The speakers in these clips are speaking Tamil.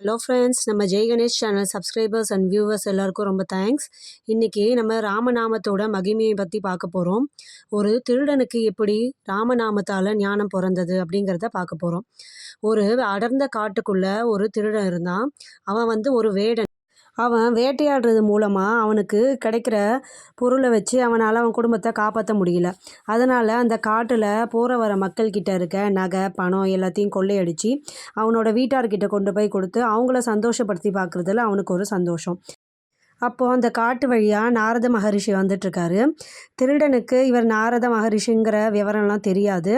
ஹலோ ஃப்ரெண்ட்ஸ் நம்ம Jai Ganesh channel subscribers and viewers எல்லாருக்கும் ரொம்ப தேங்க்ஸ் இன்றைக்கி நம்ம ராமநாமத்தோட மகிமையை பற்றி பார்க்க போகிறோம் ஒரு திருடனுக்கு எப்படி ராமநாமத்தால் ஞானம் பிறந்தது அப்படிங்கிறத பார்க்க போகிறோம் ஒரு அடர்ந்த காட்டுக்குள்ளே ஒரு திருடன் இருந்தான். அவன் வந்து ஒரு வேடன். அவன் வேட்டையாடுறது மூலமாக அவனுக்கு கிடைக்கிற பொருளை வச்சு அவனால் அவன் குடும்பத்தை காப்பாற்ற முடியல. அதனால் அந்த காட்டில் போகிற வர மக்கள்கிட்ட இருக்க நகை பணம் எல்லாத்தையும் கொள்ளையடித்து அவனோட வீட்டார்கிட்ட கொண்டு போய் கொடுத்து அவங்கள சந்தோஷப்படுத்தி பார்க்குறதுல அவனுக்கு ஒரு சந்தோஷம். அப்போது அந்த காட்டு வழியாக நாரத மகரிஷி வந்துட்டுருக்காரு திருடனுக்கு இவர் நாரத மகரிஷிங்கிற விவரம்லாம் தெரியாது.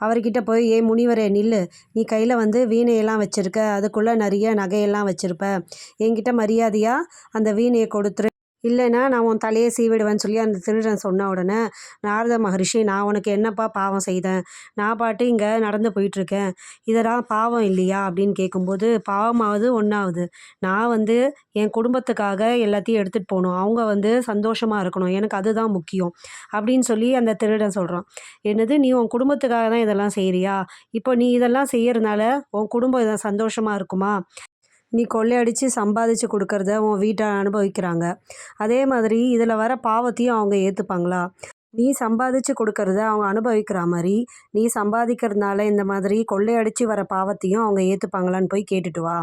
அவர்கிட்ட போய் ஏ முனிவரே நில்லு. நீ கையில் வந்து வீணையெல்லாம் வச்சுருக்க. அதுக்குள்ளே நிறைய நகையெல்லாம் வச்சுருப்ப. என்கிட்ட மரியாதையாக அந்த வீணையை கொடுத்துரு. இல்லைன்னா நான் உன் தலையை சீவிடுவேன்னு சொல்லி அந்த திருடன் சொன்ன உடனே நாரத மகரிஷி நான் உனக்கு என்னப்பா பாவம் செய்தேன்? நான் பாட்டு இங்கே நடந்து போயிட்டுருக்கேன். இதெல்லாம் பாவம் இல்லையா? அப்படின்னு கேட்கும்போது பாவமாவது ஒன்றாவது நான் வந்து என் குடும்பத்துக்காக எல்லாத்தையும் எடுத்துகிட்டு போகணும். அவங்க வந்து சந்தோஷமாக இருக்கணும். எனக்கு அதுதான் முக்கியம். அப்படின்னு சொல்லி அந்த திருடன் சொல்கிறான் என்னது நீ உன் குடும்பத்துக்காக தான் இதெல்லாம் செய்கிறியா இப்போ நீ இதெல்லாம் செய்யறதுனால உன் குடும்பம் இதை சந்தோஷமாக இருக்குமா? நீ கொள்ளையடித்து சம்பாதிச்சு கொடுக்கறத உன் வீட்டை அனுபவிக்கிறாங்க. அதே மாதிரி இதில் வர பாவத்தையும் அவங்க ஏற்றுப்பாங்களா நீ சம்பாதிச்சு கொடுக்கறத அவங்க அனுபவிக்கிற மாதிரி நீ சம்பாதிக்கிறதுனால இந்த மாதிரி கொள்ளையடிச்சு வர பாவத்தையும் அவங்க ஏற்றுப்பாங்களான்னு போய் கேட்டுட்டு வா.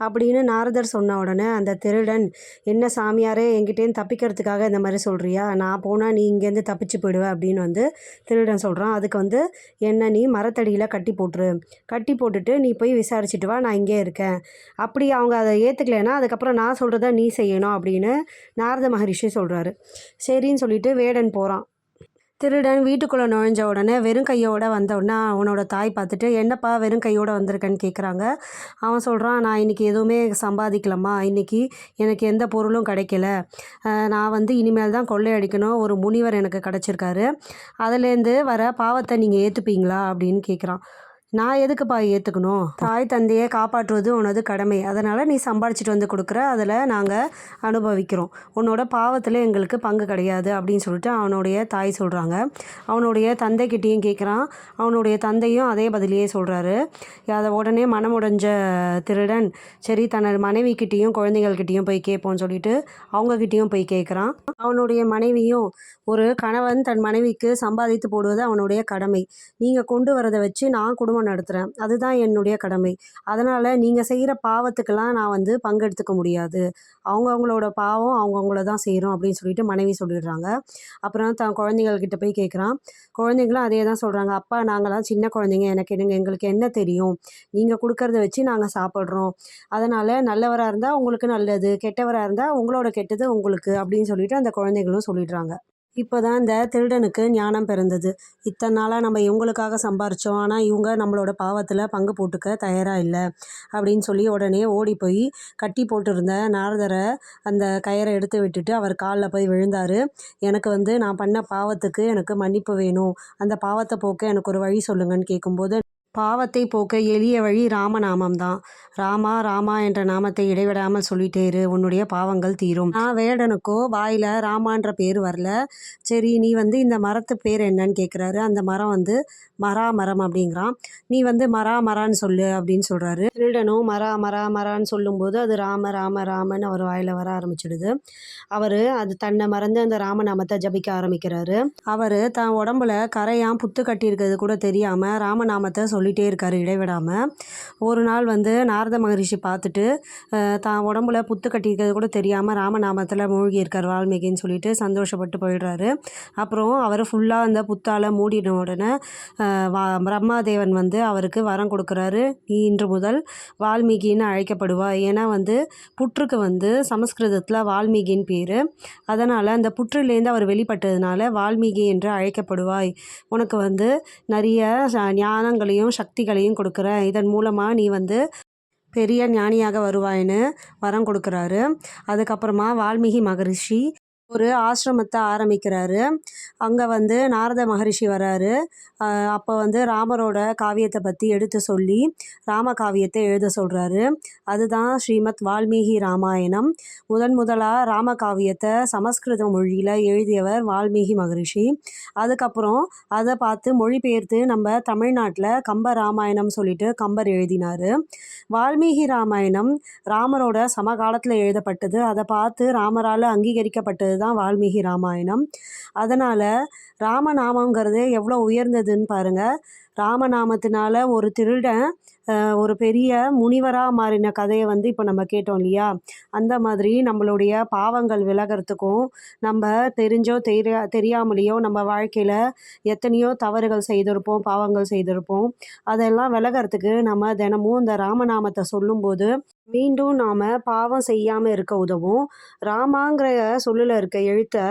அப்படின்னு நாரதர் சொன்ன உடனே அந்த திருடன் என்ன சாமியாரே எங்கிட்டேயும் தப்பிக்கிறதுக்காக இந்த மாதிரி சொல்கிறியா நான் போனால் நீ இங்கேருந்து தப்பிச்சு போயிடுவ அப்படின்னு வந்து திருடன் சொல்கிறான் அதுக்கு வந்து என்ன நீ மரத்தடியில் கட்டி போட்டுரு. கட்டி போட்டுட்டு நீ போய் விசாரிச்சுட்டு வா நான் இங்கே இருக்கேன். அப்படி அவங்க அதை ஏற்றுக்கலைன்னா அதுக்கப்புறம் நான் சொல்கிறத நீ செய்யணும் அப்படின்னு நாரத மகரிஷி சொல்கிறாரு சரின்னு சொல்லிட்டு வேடன் போகிறான் திருடன் வீட்டுக்குள்ளே நுழைஞ்ச உடனே வெறும் கையோடு வந்த உடனே அவனோட தாய் பார்த்துட்டு என்னப்பா வெறும் கையோடு வந்திருக்கேன்னு கேட்குறாங்க அவன் சொல்கிறான் நான் இன்றைக்கி எதுவுமே சம்பாதிக்கலம்மா. இன்றைக்கி எனக்கு எந்த பொருளும் கிடைக்கல. நான் வந்து இனிமேல் தான் கொள்ளையடிக்கணும் ஒரு முனிவர் எனக்கு கிடச்சிருக்காரு. அதுலேருந்து வர பாவத்தை நீங்கள் ஏற்றுப்பீங்களா அப்படின்னு கேட்குறான் நான் எதுக்குப்பா ஏற்றுக்கணும் தாய் தந்தையை காப்பாற்றுவது உனது கடமை. அதனால் நீ சம்பாதிச்சிட்டு வந்து கொடுக்குற அதில் நாங்கள் அனுபவிக்கிறோம். உன்னோட பாவத்தில் எங்களுக்கு பங்கு கிடையாது அப்படின்னு சொல்லிட்டு அவனுடைய தாய் சொல்கிறாங்க அவனுடைய தந்தைக்கிட்டேயும் கேட்குறான் அவனுடைய தந்தையும் அதே பதிலையே சொல்கிறாரு அதை உடனே மனமுடைஞ்ச திருடன் சரி தனது மனைவிக்கிட்டேயும் குழந்தைகள்கிட்டேயும் போய் கேட்போம்னு சொல்லிட்டு அவங்கக்கிட்டேயும் போய் கேட்குறான் அவனுடைய மனைவியும் ஒரு கணவன் தன் மனைவிக்கு சம்பாதித்து போடுவது அவனுடைய கடமை. நீங்கள் கொண்டு வரதை வச்சு நான் குடும்பம் நடத்துகிறேன் அதுதான் என்னுடைய கடமை. அதனால் நீங்கள் செய்கிற பாவத்துக்கெல்லாம் நான் வந்து பங்கெடுத்துக்க முடியாது. அவங்கவுங்களோட பாவம் அவங்கவுங்கள தான் செய்கிறோம் அப்படின்னு சொல்லிட்டு மனைவி சொல்லிடுறாங்க. அப்புறம் தான் குழந்தைங்கள்கிட்ட போய் கேட்குறான் குழந்தைங்களும் அதே தான் சொல்கிறாங்க அப்பா நாங்களாம் சின்ன குழந்தைங்க. எனக்கு என்னங்க எங்களுக்கு என்ன தெரியும்? நீங்கள் கொடுக்கறத வச்சு நாங்கள் சாப்பிட்றோம். அதனால் நல்லவராக இருந்தால் உங்களுக்கு நல்லது. கெட்டவராக இருந்தால் உங்களோட கெட்டது உங்களுக்கு அப்படின்னு சொல்லிட்டு அந்த குழந்தைகளும் சொல்லிடுறாங்க. இப்போ தான் இந்த திருடனுக்கு ஞானம் பிறந்தது. இத்தனை நாளாக நம்ம இவங்களுக்காக சம்பாரித்தோம் ஆனால் இவங்க நம்மளோட பாவத்தில் பங்கு போட்டுக்க தயாராக இல்லை. அப்படின்னு சொல்லி உடனே ஓடி போய் கட்டி போட்டிருந்த நாரதரை அந்த கயிறை எடுத்து விட்டுட்டு அவர் காலில் போய் விழுந்தார். எனக்கு வந்து நான் பண்ண பாவத்துக்கு எனக்கு மன்னிப்பு வேணும். அந்த பாவத்தை போக்க எனக்கு ஒரு வழி சொல்லுங்கன்னு கேட்கும்போது பாவத்தை போக்க எளிய வழி ராமநாமம் தான் ராமா ராமா என்ற நாமத்தை இடைவிடாமல் சொல்லிட்டே இரு உன்னுடைய பாவங்கள் தீரும். நான் வேடனுக்கோ வாயில் ராமான்ற பேர் வரல. சரி நீ வந்து இந்த மரத்து பேர் என்னன்னு கேட்குறாரு அந்த மரம் வந்து மரா மரம் அப்படிங்கிறான். நீ வந்து மரா மரான்னு சொல்லு அப்படின்னு சொல்கிறாரு திருடனும் மரா மரா மரான்னு சொல்லும்போது அது ராம ராம ராமன்னு அவர் வாயில் வர ஆரம்பிச்சிடுது. அவர் அது தன்னை மறந்து அந்த ராமநாமத்தை ஜபிக்க ஆரம்பிக்கிறாரு. அவர் தன் உடம்புல கரையாம் புத்து கட்டியிருக்கிறது கூட தெரியாமல் ராமநாமத்தை சொல்லிகிட்டே இருக்கார் இடைவிடாமல் ஒரு நாள் வந்து நாரத மகரிஷி பார்த்துட்டு தான் உடம்புல புத்து கட்டியிருக்கிறது கூட தெரியாமல் ராமநாமத்தில் மூழ்கி இருக்கார் வால்மீகின்னு சொல்லிட்டு சந்தோஷப்பட்டு போயிடுறாரு. அப்புறம் அவர் ஃபுல்லாக அந்த புத்தால் மூடின உடனே வா பிரம்மாதேவன் வந்து அவருக்கு வரம் கொடுக்குறாரு. நீ இன்று முதல் வால்மீகின்னு அழைக்கப்படுவா ஏன்னா வந்து புற்றுக்கு வந்து சமஸ்கிருதத்தில் வால்மீகின்னு பேர். அதனால் அந்த புற்றுலேருந்து அவர் வெளிப்பட்டதுனால வால்மீகி என்று அழைக்கப்படுவாய். உனக்கு வந்து நிறைய ஞானங்களையும் சக்திகளையும் கொடுக்குறேன். இதன் மூலமாக நீ வந்து பெரிய ஞானியாக வருவாய்ன்னு வரம் கொடுக்குறாரு. அதுக்கப்புறமா வால்மீகி மகரிஷி ஒரு ஆசிரமத்தை ஆரம்பிக்கிறாரு. அங்கே வந்து நாரத மகரிஷி வராரு. அப்போ வந்து ராமரோட காவியத்தை பற்றி எடுத்து சொல்லி ராம காவியத்தை எழுத சொல்கிறாரு அதுதான் ஸ்ரீமத் வால்மீகி ராமாயணம். முதன் முதலாக ராம காவியத்தை சமஸ்கிருத மொழியில் எழுதியவர் வால்மீகி மகரிஷி. அதுக்கப்புறம் அதை பார்த்து மொழிபெயர்த்து நம்ம தமிழ்நாட்டில் கம்ப ராமாயணம் சொல்லிட்டு கம்பர் எழுதினார். வால்மீகி ராமாயணம் ராமரோட சமகாலத்தில் எழுதப்பட்டது. அதை பார்த்து ராமரால் அங்கீகரிக்கப்பட்டது தான் வால்மீகி ராமாயணம். அதனால் ராமநாமங்கிறது எவ்வளோ உயர்ந்ததுன்னு பாருங்கள் ராமநாமத்தினால ஒரு திருடன் ஒரு பெரிய முனிவராக மாறின கதையை வந்து இப்போ நம்ம கேட்டோம் இல்லையா? அந்த மாதிரி நம்மளுடைய பாவங்கள் விலகிறதுக்கும் நம்ம தெரிஞ்சோ தெரியா தெரியாமலேயோ நம்ம வாழ்க்கையில் எத்தனையோ தவறுகள் செய்திருப்போம் பாவங்கள் செய்திருப்போம். அதெல்லாம் விலகிறதுக்கு நம்ம தினமும் இந்த ராமநாமத்தை சொல்லும்போது மீண்டும் நாம் பாவம் செய்யாமல் இருக்க உதவும். ராமாங்கிற சொல்லில் இருக்க எழுத்தை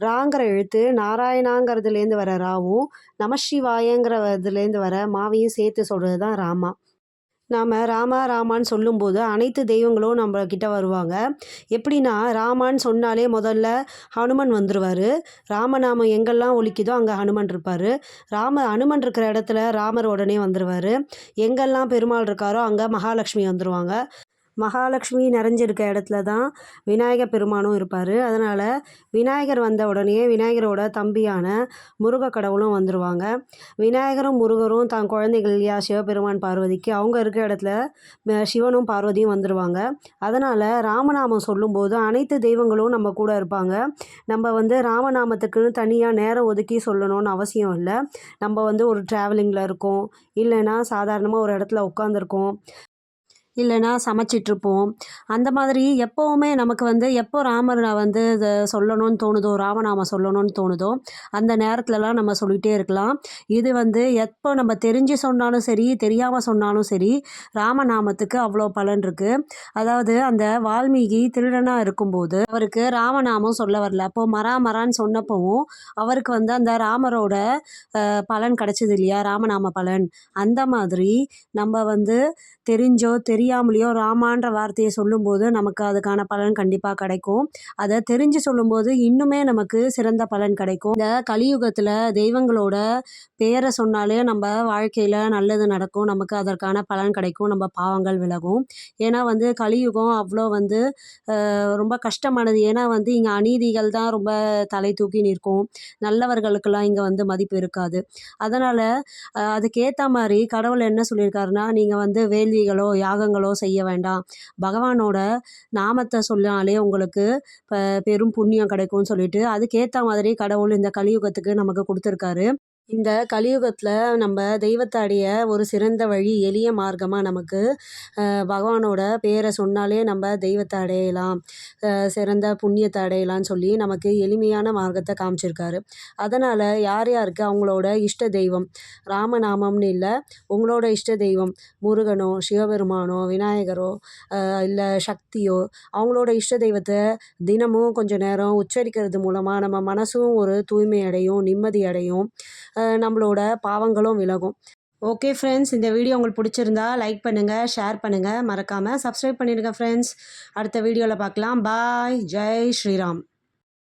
ராங்கிற எழுத்து நாராயணாங்கிறதுலேருந்து வர ராவும் நமசிவாயங்கிறதுலேருந்து வர மாவையும் சேர்த்து சொல்கிறது தான் ராமா. நாம் ராமா ராமான்னு சொல்லும்போது அனைத்து தெய்வங்களும் நம்ம கிட்ட வருவாங்க. எப்படின்னா ராமான்னு சொன்னாலே முதல்ல ஹனுமன் வந்துடுவார் ராமநாமம் எங்கெல்லாம் ஒழிக்குதோ அங்கே ஹனுமன் இருப்பார். ராம ஹனுமன் இருக்கிற இடத்துல ராமர் உடனே வந்துடுவார் எங்கெல்லாம் பெருமாள் இருக்காரோ அங்கே மகாலட்சுமி வந்துடுவாங்க மகாலட்சுமி நிறைஞ்சிருக்க இடத்துல தான் விநாயகர் பெருமானும் இருப்பார். அதனால் விநாயகர் வந்த உடனே விநாயகரோட தம்பியான முருக கடவுளும் வந்துடுவாங்க விநாயகரும் முருகரும் தான் குழந்தைகள் இல்லையா? சிவபெருமான் பார்வதிக்கு அவங்க இருக்க இடத்துல சிவனும் பார்வதியும் வந்துடுவாங்க அதனால் ராமநாமம் சொல்லும்போது அனைத்து தெய்வங்களும் நம்ம கூட இருப்பாங்க. நம்ம வந்து ராமநாமத்துக்குன்னு தனியாக நேரம் ஒதுக்கி சொல்லணும்னு அவசியம் இல்லை. நம்ம வந்து ஒரு ட்ராவலிங்கில் இருக்கோம். இல்லைன்னா சாதாரணமாக ஒரு இடத்துல உட்காந்துருக்கோம் இல்லைன்னா சமைச்சிட்ருப்போம். அந்த மாதிரி எப்போவுமே நமக்கு வந்து எப்போ ராமர் வந்து இதை சொல்லணும்னு தோணுதோ ராமநாமம் சொல்லணும்னு தோணுதோ அந்த நேரத்துலலாம் நம்ம சொல்லிகிட்டே இருக்கலாம். இது வந்து எப்போ நம்ம தெரிஞ்சு சொன்னாலும் சரி தெரியாமல் சொன்னாலும் சரி ராமநாமத்துக்கு அவ்வளோ பலன் இருக்குது அதாவது அந்த வால்மீகி திருடனாக இருக்கும்போது அவருக்கு ராமநாமம் சொல்ல வரல. அப்போது மரா மரான்னு சொன்னப்பவும் அவருக்கு வந்து அந்த ராமரோட பலன் கிடச்சிது இல்லையா? ராமநாம பலன். அந்த மாதிரி நம்ம வந்து தெரிஞ்சோ தெரியாமலேயோ ராமான்ற வார்த்தையை சொல்லும்போது நமக்கு அதுக்கான பலன் கண்டிப்பாக கிடைக்கும். அதை தெரிஞ்சு சொல்லும்போது இன்னுமே நமக்கு சிறந்த பலன் கிடைக்கும். இந்த கலியுகத்தில் தெய்வங்களோட பேரை சொன்னாலே நம்ம வாழ்க்கையில் நல்லது நடக்கும். நமக்கு அதற்கான பலன் கிடைக்கும். நம்ம பாவங்கள் விலகும். ஏன்னா வந்து கலியுகம் அவ்வளோ வந்து ரொம்ப கஷ்டமானது. ஏன்னா வந்து இங்கே அநீதிகள் தான் ரொம்ப தலை தூக்கி நிற்கும். நல்லவர்களுக்கெல்லாம் இங்கே வந்து மதிப்பு இருக்காது. அதனால் அதுக்கேற்ற மாதிரி கடவுள் என்ன சொல்லியிருக்காருன்னா நீங்கள் வந்து வேள்விகளோ யாகங்களோ செய்ய வேண்டாம். பகவானோட நாமத்தை சொன்னாலே உங்களுக்கு பெரும் புண்ணியம் கிடைக்கும்னு சொல்லிட்டு அதுக்கேற்ற மாதிரி கடவுள் இந்த கலியுகத்துக்கு நமக்கு கொடுத்துருக்காரு. இந்த கலியுகத்தில் நம்ம தெய்வத்தை அடைய ஒரு சிறந்த வழி எளிய மார்க்கமாக நமக்கு பகவானோட பேரை சொன்னாலே நம்ம தெய்வத்தை அடையலாம் சிறந்த புண்ணியத்தை அடையலாம்னு சொல்லி நமக்கு எளிமையான மார்க்கத்தை காமிச்சிருக்காரு. அதனால் யார் யாருக்கு அவங்களோட இஷ்ட தெய்வம்? ராமநாமம்னு இல்லை உங்களோட இஷ்ட தெய்வம் முருகனோ சிவபெருமானோ விநாயகரோ இல்லை சக்தியோ அவங்களோட இஷ்ட தெய்வத்தை தினமும் கொஞ்சம் நேரம் உச்சரிக்கிறது மூலமாக நம்ம மனசும் ஒரு தூய்மை அடையும் நிம்மதி அடையும். நம்மளோட பாவங்களும் விலகும். ஓகே ஃப்ரெண்ட்ஸ் இந்த வீடியோ உங்களுக்கு பிடிச்சிருந்தா லைக் பண்ணுங்கள் ஷேர் பண்ணுங்கள் மறக்காமல் சப்ஸ்கிரைப் பண்ணிடுங்க ஃப்ரெண்ட்ஸ் அடுத்த வீடியோவில் பார்க்கலாம். பாய் ஜெய் ஸ்ரீராம்.